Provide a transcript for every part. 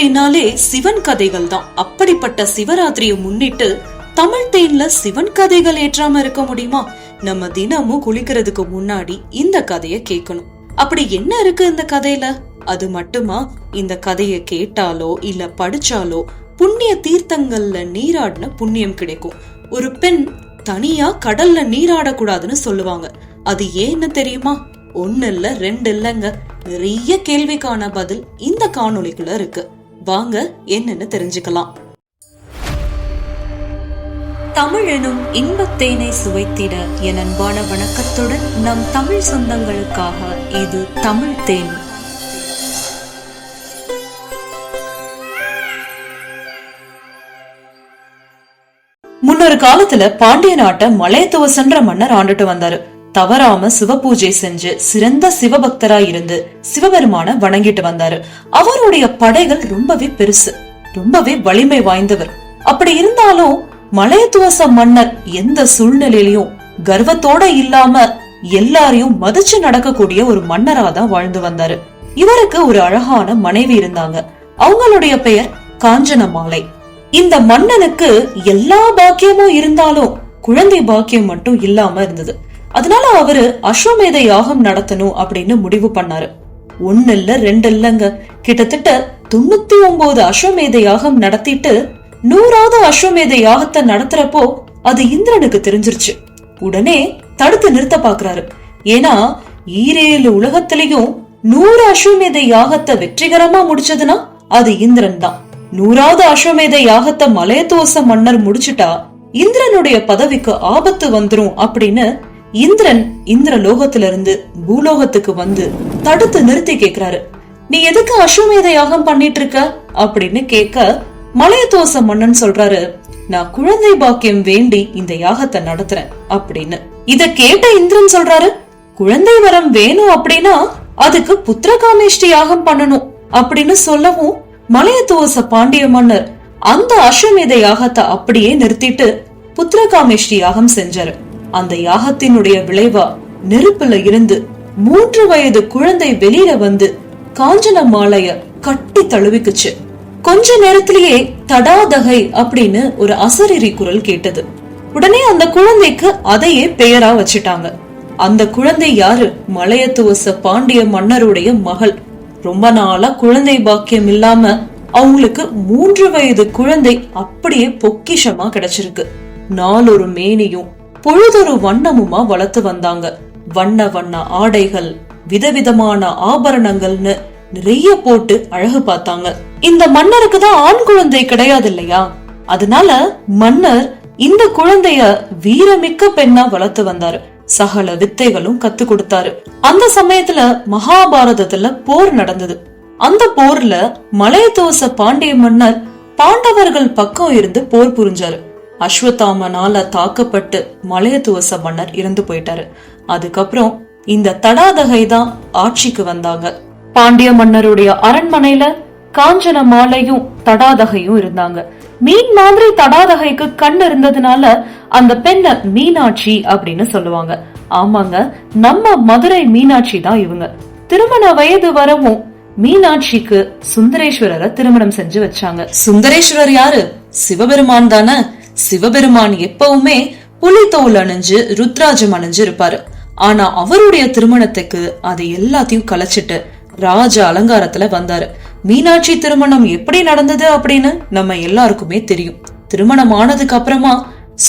சிவராத்திரினாலே சிவன் கதைகள் தான் அப்படிப்பட்ட சிவராத்திரியை முன்னிட்டு தமிழ் தேன்ல சிவன் கதைகள் ஏற்றாம இருக்க முடியுமா? நம்ம தினமும் குளிக்கிறதுக்கு முன்னாடி இந்த கதைய கேட்கணும். அப்படி என்ன இருக்கு இந்த கதையில? அது மட்டுமா? இந்த கதைய கேட்டாலோ இல்ல படிச்சாலோ புண்ணிய தீர்த்தங்கள்ல நீராடின புண்ணியம் கிடைக்கும். ஒரு பெண் தனியா கடல்ல நீராடக்கூடாதுன்னு சொல்லுவாங்க. அது ஏன்னு தெரியுமா? ஒன்னு இல்ல ரெண்டு இல்லங்க. நிறைய கேள்விக்கான பதில் இந்த காணொளிக்குள்ள இருக்கு. வாங்க என்னன்னு தெரிஞ்சுக்கலாம். தமிழெனும் இன்பத்தேனை சுவைத்திட என் அன்பான வணக்கத்துடன் நம் தமிழ் சொந்தங்களுக்காக இது தமிழ் தேன். முன்னொரு காலத்துல பாண்டிய நாட்டை மலையத்துவசன்ற மன்னர் ஆண்டுட்டு வந்தாரு. தவறாம சிவபூஜை செஞ்சு சிறந்த சிவபக்தரா இருந்து சிவபெருமான வணங்கிட்டு வந்தாரு. அவருடைய படைகள் ரொம்பவே பெருசு ரொம்பவே வலிமை வாய்ந்தவர். அப்படி இருந்தாலும் மலையத்துவச மன்னர் எந்த சூழ்நிலையிலும் கர்வத்தோட இல்லாம எல்லாரையும் மதிச்சு நடக்கக்கூடிய ஒரு மன்னரா தான் வாழ்ந்து வந்தாரு. இவருக்கு ஒரு அழகான மனைவி இருந்தாங்க. அவங்களுடைய பெயர் காஞ்சன மாலை. இந்த மன்னனுக்கு எல்லா பாக்கியமும் இருந்தாலும் குழந்தை பாக்கியம் மட்டும் இல்லாம இருந்தது. அதனால அவரு அஸ்வமேத யாகம் நடத்தணும் அப்படின்னு முடிவு பண்ணாரு. ஒன்னு இல்ல ரெண்டு இல்லங்க கிட்டத்தட்ட தொண்ணூத்தி ஒன்பது அஸ்வமேத யாகம் நடத்திட்டு நூறாவது அஸ்வமேத யாகத்தை நடத்துறப்போ அது இந்திரனுக்கு தெரிஞ்சிருச்சு. உடனே தடுத்து நிறுத்த பாக்குறாரு. ஏன்னா ஈரேழு உலகத்திலையும் நூறு அஸ்வமேத யாகத்தை வெற்றிகரமா முடிச்சதுன்னா அது இந்திரன் தான். நூறாவது அஸ்வமேத யாகத்தை மலையத்துவச மன்னர் முடிச்சுட்டா இந்திரனுடைய பதவிக்கு ஆபத்து வந்துரும் அப்படின்னு இந்திரன் இந்திர லோகத்துல இருந்து பூலோகத்துக்கு வந்து தடுத்து நிறுத்தி கேக்குறாரு நீ எதுக்கு அஸ்வமேத யாகம் பண்ணிட்டு இருக்க அப்படின்னு கேட்க மலையதோச மன்னன் சொல்றாரு நான் குழந்தை பாக்கியம் வேண்டி இந்த யாகத்தை நடத்துறேன் அப்படின்னு. இத கேட்ட இந்திரன் சொல்றாரு குழந்தை வரம் வேணும் அப்படின்னா அதுக்கு புத்திரகாமேஷ்டி யாகம் பண்ணணும் அப்படின்னு சொல்லவும் மலையத்துவச பாண்டிய மன்னர் அந்த அஸ்வமேத யாகத்தை அப்படியே நிறுத்திட்டு புத்திரகாமேஷ்டி யாகம் செஞ்சாரு. அந்த யாகத்தினுடைய விளைவா நெருப்புல இருந்து மூன்று வயது குழந்தை வெளியில வந்து காஞ்சன மாலைய கட்டி தழுவிக்குச்சு. கொஞ்ச நேரத்திலேயே தடாதகை அப்படின்னு ஒரு அசரீரி குரல் கேட்டது. உடனே அந்த குழந்தைக்கு அதையே பெயரா வச்சிட்டாங்க. அந்த குழந்தை யாரு? மலையத்துவச பாண்டிய மன்னருடைய மகள். ரொம்ப நாளா குழந்தை பாக்கியம் இல்லாம அவங்களுக்கு மூன்று வயது குழந்தை அப்படியே பொக்கிஷமா கிடைச்சிருக்கு. நாலொரு மேனியும் பொழுதொரு வண்ணமுமா வளர்த்து வந்தாங்க. வண்ண வண்ண ஆடைகள் விதவிதமான ஆபரணங்கள்னு நிறைய போட்டு அழகு பார்த்தாங்க. இந்த மன்னருக்கு தான் ஆண் குழந்தை கிடையாது இல்லையா அதனால மன்னர் இந்த குழந்தைய வீரமிக்க பெண்ணா வளர்த்து வந்தாரு. சகல வித்தைகளும் கத்து கொடுத்தாரு. அந்த சமயத்துல மகாபாரதத்துல போர் நடந்தது. அந்த போர்ல மலையதோச பாண்டிய மன்னர் பாண்டவர்கள் பக்கம் இருந்து போர் புரிஞ்சாரு. அஸ்வத்தாமனால தாக்கப்பட்டு மலையத்துவச மன்னர் இறந்து போயிட்டாரு. அதுக்கப்புறம் இந்த தடாதகை தான் ஆட்சிக்கு வந்தாங்க. பாண்டிய மன்னருடைய அரண்மனையில காஞ்சன மாலையும் தடாதகையும் இருந்தாங்க. மீன் மாதிரி தடாதகைக்கு கண் இருந்ததுனால அந்த பெண்ணை மீனாட்சி அப்படின்னு சொல்லுவாங்க. ஆமாங்க நம்ம மதுரை மீனாட்சி தான் இவங்க. திருமண வயது வரவும் மீனாட்சிக்கு சுந்தரேஸ்வரரை திருமணம் செஞ்சு வச்சாங்க. சுந்தரேஸ்வரர் யாரு? சிவபெருமான் தானே? சிவபெருமான் எப்பவுமே புலி தோல் அணிஞ்சு ருத்ராஜம் அணிஞ்சு இருப்பாரு ஆனா அவருடைய திருமணத்துக்கு அது எல்லாத்தையும் கலைச்சிட்டு ராஜ அலங்காரத்துல வந்தாரு. மீனாட்சி திருமணம் எப்படி நடந்தது அப்படின்னு நம்ம எல்லாருக்குமே தெரியும். திருமணம் ஆனதுக்கு அப்புறமா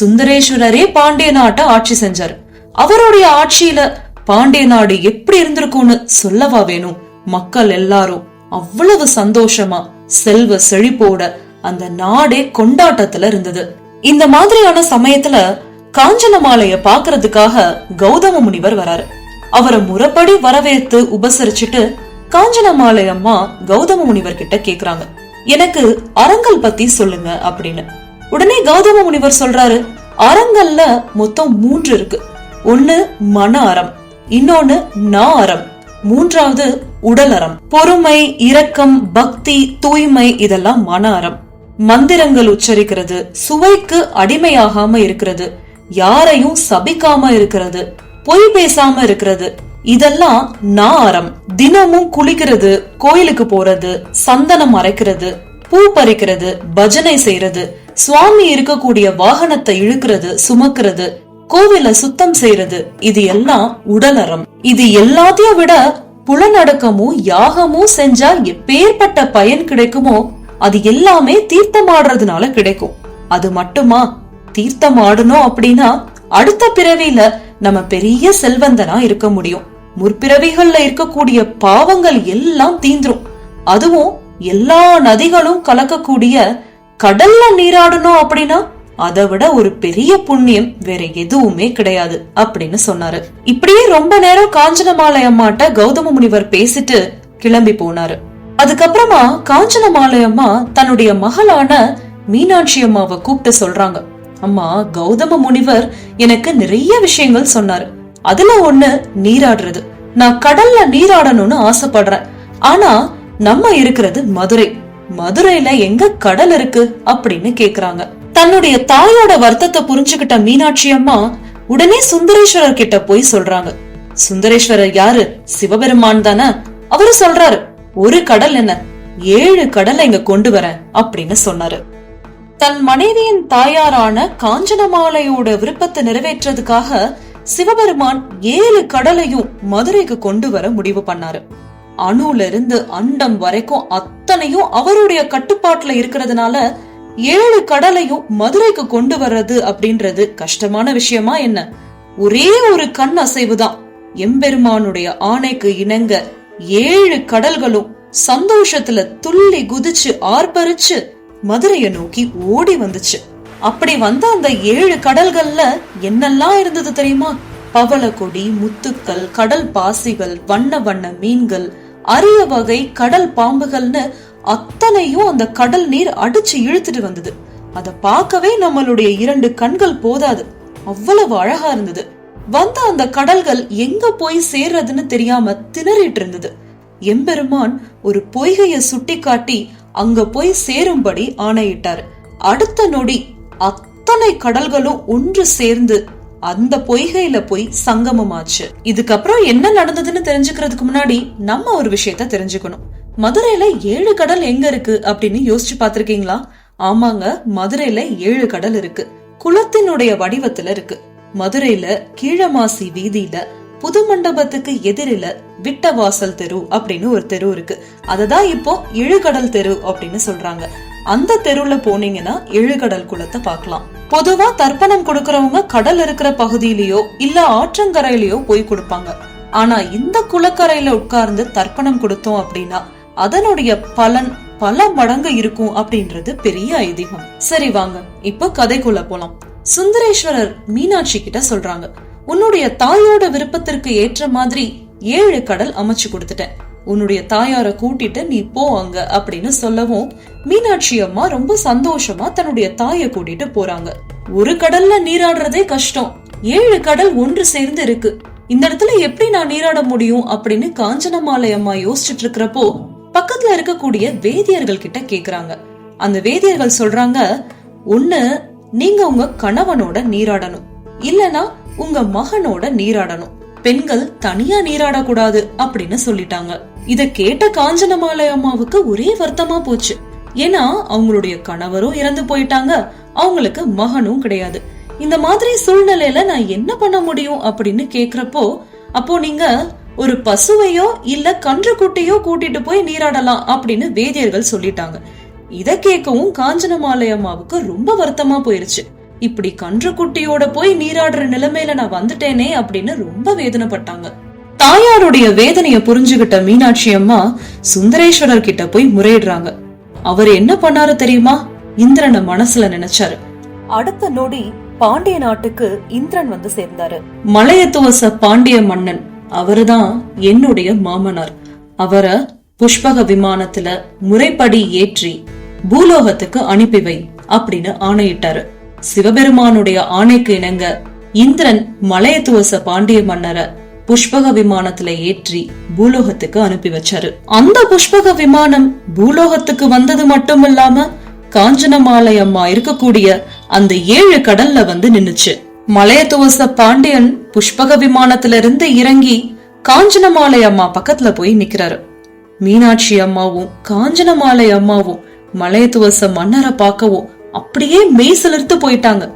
சுந்தரேஸ்வரரே பாண்டிய நாட்டை ஆட்சி செஞ்சாரு. அவருடைய ஆட்சியில பாண்டிய நாடு எப்படி இருந்திருக்கும்னு சொல்லவா வேணும்? மக்கள் எல்லாரும் அவ்வளவு சந்தோஷமா செல்வ செழிப்போட அந்த நாடே கொண்டாட்டத்துல இருந்தது. இந்த மாதிரியான சமயத்துல காஞ்சன மாலைய பாக்குறதுக்காக கௌதம முனிவர் வராரு. அவரை முறைப்படி வரவேற்று உபசரிச்சுட்டு காஞ்சன மாலை அம்மா கௌதம முனிவர் கிட்ட கேக்குறாங்க. எனக்கு அரங்கல் பத்தி சொல்லுங்க அப்படின்னு. உடனே கௌதம முனிவர் சொல்றாரு அறங்கல்ல மொத்தம் மூன்று இருக்கு. ஒன்னு மன அறம் இன்னொன்னு நா அறம் மூன்றாவது உடல் அறம். பொறுமை இரக்கம் பக்தி தூய்மை இதெல்லாம் மன அறம். மந்திரங்கள் உச்சரிக்கிறது. சுவைக்கு அடிமையாகாம இருக்கிறது. யாரையும் சபிக்காம இருக்கிறது. பொய் பேசாம இருக்கிறது. இதெல்லாம் நாரம். தினமும் குளிக்கிறது கோயிலுக்கு போறது சந்தனம் அரைக்கிறது பூ பறிக்கிறது பஜனை செய்யறது சுவாமி இருக்கக்கூடிய வாகனத்தை இழுக்கிறது சுமக்கிறது கோவில சுத்தம் செய்யறது இது எல்லாம் உடலறம். இது எல்லாத்தையும் விட புலநடக்கமும் யாகமும் செஞ்சா எப்பேற்பட்ட பயன் கிடைக்குமோ அது எல்லாமே தீர்த்தம் ஆடுறதுனால கிடைக்கும். அது மட்டுமா? தீர்த்தம் ஆடணும் அப்படின்னா அடுத்த பிறவியில நம்ம பெரிய செல்வந்தனா இருக்க முடியும். முற்பிறவிகள்ல இருக்கக்கூடிய பாவங்கள் எல்லாம் தீந்துரும். அதுவும் எல்லா நதிகளும் கலக்கக்கூடிய கடல்ல நீராடணும் அப்படின்னா அதை விட ஒரு பெரிய புண்ணியம் வேற எதுவுமே கிடையாது அப்படின்னு சொன்னாரு. இப்படியே ரொம்ப நேரம் காஞ்சனமாலை அம்மாட்ட கௌதம முனிவர் பேசிட்டு கிளம்பி போனாரு. அதுக்கப்புறமா காஞ்சனமாலை அம்மா தன்னுடைய மகளான மீனாட்சி அம்மாவை கூப்பிட்டு சொல்றாங்க. அம்மா கௌதம முனிவர் எனக்கு நிறைய விஷயங்கள் சொன்னாரு. அதுல ஒண்ணு நீராடுறது. நான் கடல்ல நீராடணும்னு ஆசைப்படுறேன். ஆனா நம்ம இருக்கிறது மதுரை. மதுரையில எங்க கடல் இருக்கு அப்படின்னு கேக்குறாங்க. தன்னுடைய தாயோட வருத்தத்தை புரிஞ்சுகிட்ட மீனாட்சி அம்மா உடனே சுந்தரேஸ்வரர் கிட்ட போய் சொல்றாங்க. சுந்தரேஸ்வரர் யாரு? சிவபெருமான் தானே? அவரு சொல்றாரு ஒரு கடல் என்ன? ஏழு கடலை இங்க கொண்டு வரேன் அப்படின்னு சொன்னாரு. தன் மனைவியின் தாயாரான காஞ்சனமாலையோட விருப்பத்தை நிறைவேற்றதுக்காக சிவபெருமான் ஏழு கடலையும் மதுரைக்கு கொண்டு வர முடிவு பண்ணாரு. அணுல இருந்து அண்டம் வரைக்கும் அத்தனையும் அவருடைய கட்டுப்பாட்டுல இருக்கிறதுனால ஏழு கடலையும் மதுரைக்கு கொண்டு வர்றது அப்படின்றது கஷ்டமான விஷயமா என்ன? ஒரே ஒரு கண் அசைவுதான். எம்பெருமானுடைய ஆணைக்கு இணங்க ஏழு கடல்களும் சந்தோஷத்துல துள்ளி குதிச்சு ஆர்ப்பரிச்சு மதுரைய நோக்கி ஓடி வந்துச்சு. அப்படி வந்த அந்த ஏழு கடல்கள்ல என்னெல்லாம் இருந்தது தெரியுமா? பவளக்கொடி முத்துக்கள் கடல் பாசிகள் வண்ண வண்ண மீன்கள் அரிய வகை கடல் பாம்புகள்னு அத்தனையும் அந்த கடல் நீர் அடிச்சு இழுத்துட்டு வந்தது. அத பார்க்கவே நம்மளுடைய இரண்டு கண்கள் போதாது. அவ்வளவு அழகா இருந்தது. வந்த அந்த கடல்கள் எங்க போய் சேர்றதுன்னு தெரியாம திணறிட்டு இருந்தது எம்பெருமான் ஒரு பொய்கைய சுட்டி காட்டி அங்க போய் சேரும்படி ஆணையிட்டாரு. அடுத்த நொடி அத்தனை கடல்களும் ஒன்று சேர்ந்து அந்த பொய்கையில போய் சங்கமமாச்சு. இதுக்கப்புறம் என்ன நடந்ததுன்னு தெரிஞ்சுக்கிறதுக்கு முன்னாடி நம்ம ஒரு விஷயத்த தெரிஞ்சுக்கணும். மதுரையில ஏழு கடல் எங்க இருக்கு அப்படின்னு யோசிச்சு பாத்திருக்கீங்களா ஆமாங்க மதுரையில ஏழு கடல் இருக்கு. குளத்தினுடைய வடிவத்துல இருக்கு. மதுரையில கீழமாசி வீதியில புது மண்டபத்துக்கு எதிரில விட்டவாசல் தெரு அப்படின்னு ஒரு தெரு இருக்கு. அததான் இப்போ இழுகடல் தெரு அப்படின்னு சொல்றாங்க. அந்த தெருவுல போனீங்கன்னா இழுகடல் குளத்தை பார்க்கலாம். பொதுவா தர்ப்பணம் கொடுக்கறவங்க கடல் இருக்கிற பகுதியிலயோ இல்ல ஆற்றங்கரையிலயோ போய் கொடுப்பாங்க. ஆனா இந்த குளக்கரையில உட்கார்ந்து தர்ப்பணம் கொடுத்தோம் அப்படின்னா அதனுடைய பலன் பல மடங்கு இருக்கும் அப்படின்றது பெரிய ஐதீகம். சரி வாங்க இப்போ கதைக்குள்ள போலாம். சுந்தரேஸ்வரர் மீனாட்சி கிட்ட சொல்றாங்க உன்னுடைய தாயோட விருப்பத்திற்கு ஏற்ற மாதிரி ஏழு கடல் அமைச்சு கொடுத்துட்டேன். உன்னுடைய தாயார கூட்டிட்டு நீ போ அங்க அப்படின்னு சொல்லவும் மீனாட்சி அம்மா ரொம்ப சந்தோஷமா தன்னுடைய தாய கூட்டிட்டு போறாங்க. ஒரு கடல்ல நீராடுறதே கஷ்டம். ஏழு கடல் ஒன்று சேர்ந்து இருக்கு. இந்த இடத்துல எப்படி நான் நீராட முடியும் அப்படின்னு காஞ்சனமாலை அம்மா யோசிச்சுட்டு இருக்கிறப்போ பக்கத்துல இருக்கக்கூடிய வேதியர்கள் கிட்ட கேக்குறாங்க. அந்த வேதியர்கள் சொல்றாங்க ஒண்ணு நீங்க உங்க கணவனோட நீராடணும். இல்லனா உங்க மகனோட நீராடணும். பெண்கள் தனியா நீராடக்கூடாது அப்படின்னு சொல்லிட்டாங்க. இத கேட்ட காஞ்சனமாலை அம்மாவுக்கு ஒரே வருத்தமா போச்சு. ஏன்னா அவங்களுடைய கணவரும் இறந்து போயிட்டாங்க. அவங்களுக்கு மகனும் கிடையாது. இந்த மாதிரி சூழ்நிலையில நான் என்ன பண்ண முடியும் அப்படின்னு கேக்குறப்போ அப்போ நீங்க ஒரு பசுவையோ இல்ல கன்றுக்குட்டியோ கூட்டிட்டு போய் நீராடலாம் அப்படின்னு வேதியர்கள் சொல்லிட்டாங்க. இத கேட்கவும் காஞ்சனமாலை அம்மாவுக்கு ரொம்ப வருத்தமா போயிருச்சு. இப்படி கன்றுக்குட்டியோட போய் நீராடுற நிலைமையில நான் வந்துட்டேனே அப்படின்னு ரொம்ப வேதனைப்பட்டாங்க. தாயாருடைய வேதனைய புரிஞ்சுகிட்ட மீனாட்சி அம்மா சுந்தரேஸ்வரர் கிட்ட போய் முறையிடுறாங்க. அவர் என்ன பண்ணாரு தெரியுமா? இந்திரனை மனசுல நினைச்சாரு. அடுத்த நொடி பாண்டிய நாட்டுக்கு இந்திரன் வந்து சேர்ந்தாரு. மலையத்துவச பாண்டிய மன்னன் அவருதான் என்னுடைய மாமனார். அவரை புஷ்பக விமானத்துல முறைப்படி ஏற்றி பூலோகத்துக்கு அனுப்பி வை அப்படின்னு ஆணையிட்டாரு. சிவபெருமானுடைய ஆணைக்கு இணங்க இந்திரன் மலையத்துவச பாண்டிய மன்னரை புஷ்பக விமானத்துல ஏற்றி பூலோகத்துக்கு அனுப்பி வச்சாரு. அந்த புஷ்பக விமானம் பூலோகத்துக்கு வந்தது மட்டும் இல்லாம காஞ்சனமாலை அம்மா இருக்கக்கூடிய அந்த ஏழு கடல்ல வந்து நின்னுச்சு. மலையத்துவச பாண்டியன் புஷ்பக விமானத்துல இருந்து இறங்கி காஞ்சனமாலை அம்மா பக்கத்துல போய் நிக்கிறாரு. மீனாட்சி அம்மாவும் காஞ்சனமாலை அம்மாவும் மலையத்துவச மன்னரை பார்க்கவும் அப்படியே மெய் சிலிர்த்து போயிட்டாங்க.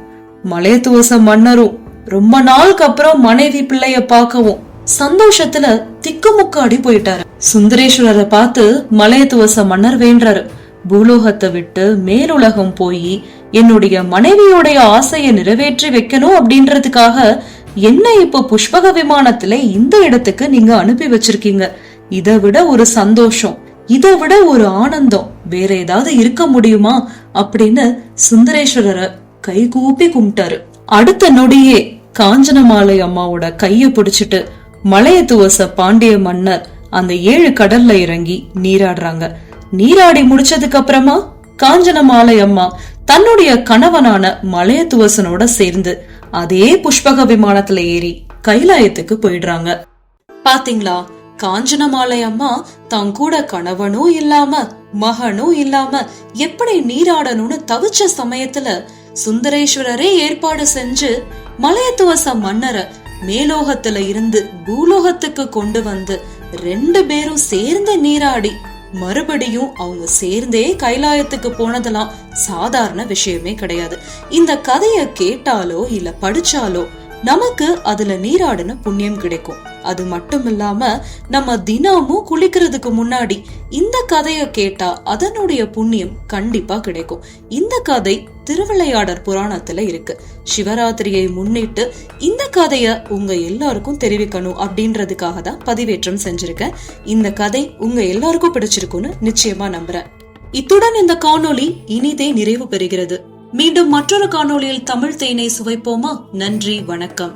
மலையத்துவச மன்னரும் ரொம்ப நாளுக்கு அப்புறம் மனைவி பிள்ளைய பார்க்கவும் சந்தோஷத்துல திக்குமுக்காடி போயிட்டாரு. சுந்தரேஸ்வரரை பார்த்து மலையத்துவச மன்னர் வேண்டாரு. பூலோகத்தை விட்டு மேலுலகம் போய் என்னுடைய மனைவியோடைய ஆசையை நிறைவேற்றி வைக்கணும் அப்படின்றதுக்காக என்ன இப்ப புஷ்பக விமானத்துல இந்த இடத்துக்கு நீங்க அனுப்பி வச்சிருக்கீங்க? இதை விட ஒரு சந்தோஷம் இதை விட ஒரு ஆனந்தம். வேற ஏதாவது இருக்க முடியுமா? அப்படின்னு சுந்தரேஸ்வரரை கைகூப்பி கும்பிட்டாரு. அடுத்த நொடியே காஞ்சனமாலை அம்மாவோட கைய பிடிச்சிட்டு மலையத்துவச பாண்டிய மன்னர் அந்த ஏழு கடல்ல இறங்கி நீராடுறாங்க. நீராடி முடிச்சதுக்கு அப்புறமா காஞ்சனமாலை அம்மா தன்னுடைய கணவனான மலையத்துவசனோட சேர்ந்து அதே புஷ்பக விமானத்துல ஏறி கைலாயத்துக்கு போயிடுறாங்க. பாத்தீங்களா? காஞ்சனமாலை அம்மா தான் கூட கணவனும் இல்லாம மகனும் இல்லாம எப்படி நீராடணும்னு தவிச்ச சமயத்துல சுந்தரேஸ்வரரே ஏற்பாடு செஞ்சு மலையத்துவச மன்னரை மேலோகத்துல இருந்து பூலோகத்துக்கு கொண்டு வந்து ரெண்டு பேரும் சேர்ந்து நீராடி மறுபடியும் அவங்க சேர்ந்தே கைலாயத்துக்கு போனதெல்லாம் சாதாரண விஷயமே கிடையாது. இந்த கதைய கேட்டாலோ இல்ல படிச்சாலோ நமக்கு அதுல நீராடின புண்ணியம் கிடைக்கும். அது மட்டும் இல்லாம நம்ம தினமும் குளிக்கிறதுக்கு முன்னாடி இந்த கதையை கேட்டா அதனுடைய புண்ணியம் கண்டிப்பா கிடைக்கும். இந்த கதை திருவிளையாடர் புராணத்துல இருக்கு. சிவராத்திரியை முன்னிட்டு இந்த கதைய உங்க எல்லாருக்கும் தெரிவிக்கணும் அப்படின்றதுக்காக தான் பதிவேற்றம் செஞ்சிருக்கேன். இந்த கதை உங்க எல்லாருக்கும் பிடிச்சிருக்கும்னு நிச்சயமா நம்புறேன். இத்துடன் இந்த காணொளி இனிதே நிறைவு பெறுகிறது. மீண்டும் மற்றொரு காணொளியில் தமிழ் தேனை சுவைப்போமா? நன்றி வணக்கம்.